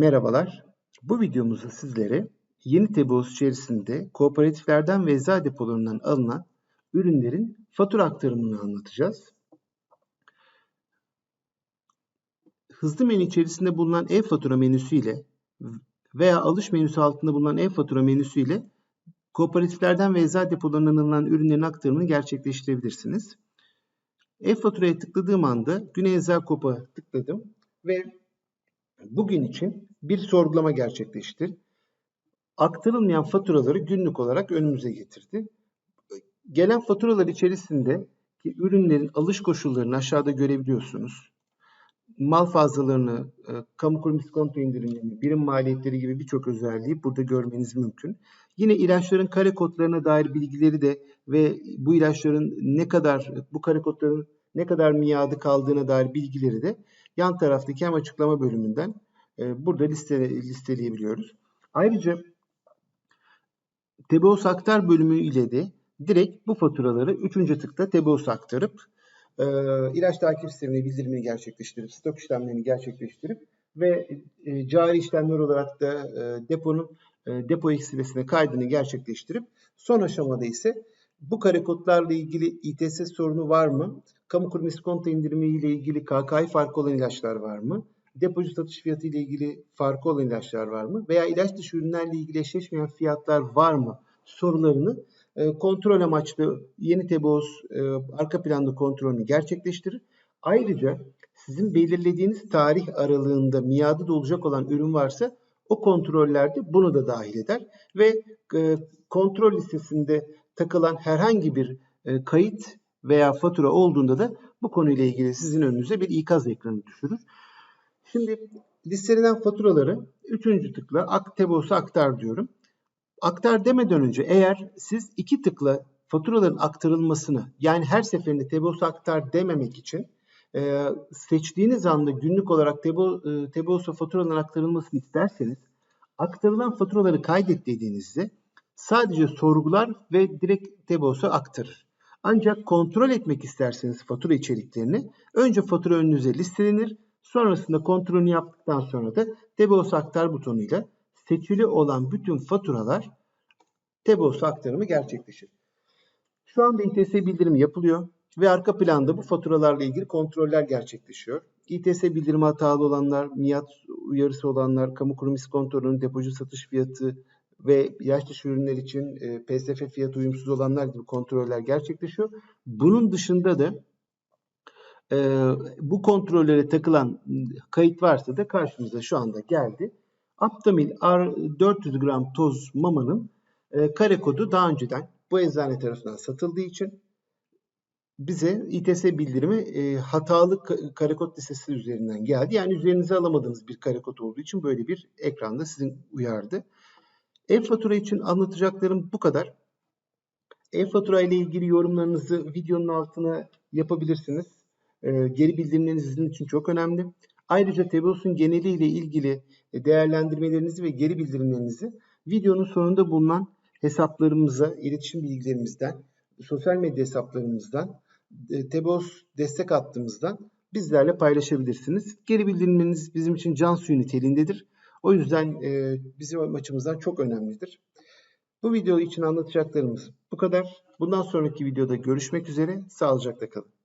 Merhabalar. Bu videomuzda sizlere yeni Tebeos içerisinde kooperatiflerden ve eczacı depolarından alınan ürünlerin fatura aktarımını anlatacağız. Hızlı menü içerisinde bulunan e-fatura menüsü ile veya alış menüsü altında bulunan e-fatura menüsü ile kooperatiflerden ve eczacı depolarından alınan ürünlerin aktarımını gerçekleştirebilirsiniz. E-faturaya tıkladığım anda Güney Eczacı Kop'a tıkladım ve bugün için bir sorgulama gerçekleştir. Aktarılmayan faturaları günlük olarak önümüze getirdi. Gelen faturalar içerisinde ki ürünlerin alış koşullarını aşağıda görebiliyorsunuz. Mal fazlalarını, e, kamu kurum iskonto indirimlerini, birim maliyetleri gibi birçok özelliği burada görmeniz mümkün. Yine ilaçların kare kodlarına dair bilgileri de ve bu ilaçların ne kadar, bu kare kodların ne kadar miadı kaldığına dair bilgileri de yan taraftaki hem açıklama bölümünden burada liste, listeleyebiliyoruz. Ayrıca Tebeos aktar bölümü ile de direkt bu faturaları 3. tıkta Tebeos aktarıp e, ilaç takip sistemine bildirimini gerçekleştirip stok işlemlerini gerçekleştirip ve e, cari işlemler olarak da e, deponun e, depo eksilesine kaydını gerçekleştirip son aşamada ise bu kare kodlarla ilgili İTS sorunu var mı? Kamu kurum iskonto indirimi ile ilgili KKI farkı olan ilaçlar var mı? Depocu satış fiyatı ile ilgili farkı olan ilaçlar var mı? Veya ilaç dışı ürünlerle ilgili eşleşmeyen fiyatlar var mı? Sorularını e, kontrol amaçlı yeni Tebos e, arka planda kontrolünü gerçekleştirir. Ayrıca sizin belirlediğiniz tarih aralığında miadı dolacak olan ürün varsa o kontrollerde bunu da dahil eder ve e, kontrol listesinde takılan herhangi bir e, kayıt veya fatura olduğunda da bu konuyla ilgili sizin önünüze bir ikaz ekranı düşürür. Şimdi listelenen faturaları üçüncü tıkla Aktebos'a aktar diyorum. Aktar demeden önce eğer siz iki tıkla faturaların aktarılmasını yani her seferinde Tebos'a aktar dememek için e, seçtiğiniz anda günlük olarak Tebo, e, Tebos'a faturaların aktarılmasını isterseniz aktarılan faturaları kaydet dediğinizde sadece sorgular ve direkt Tebos'a aktarır. Ancak kontrol etmek isterseniz fatura içeriklerini önce fatura önünüze listelenir. Sonrasında kontrolünü yaptıktan sonra da Tebos aktar butonuyla seçili olan bütün faturalar Tebos aktarımı gerçekleşir. Şu anda İTS bildirimi yapılıyor ve arka planda bu faturalarla ilgili kontroller gerçekleşiyor. İTS bildirimi hatalı olanlar, MİAD uyarısı olanlar, kamu kurum iskontorunun depocu satış fiyatı ve ilaç dışı ürünler için e, PSF fiyatı uyumsuz olanlar gibi kontroller gerçekleşiyor. Bunun dışında da e, bu kontrollere takılan kayıt varsa da karşımıza şu anda geldi. Aptamil R 400 gram toz mamanın e, kare kodu daha önceden bu eczane tarafından satıldığı için bize İTS bildirimi e, hatalı kare kod listesi üzerinden geldi. Yani üzerinize alamadığınız bir kare kod olduğu için böyle bir ekranda sizin uyardı. E-fatura için anlatacaklarım bu kadar. E-fatura ile ilgili yorumlarınızı videonun altına yapabilirsiniz. E, geri bildirimleriniz sizin için çok önemli. Ayrıca Tebos'un geneliyle ilgili değerlendirmelerinizi ve geri bildirimlerinizi videonun sonunda bulunan hesaplarımıza, iletişim bilgilerimizden, sosyal medya hesaplarımızdan, e, Tebos destek attığımızdan bizlerle paylaşabilirsiniz. Geri bildirimleriniz bizim için can suyu niteliğindedir. O yüzden e, bizim açımızdan çok önemlidir. Bu video için anlatacaklarımız bu kadar. Bundan sonraki videoda görüşmek üzere. Sağlıcakla kalın.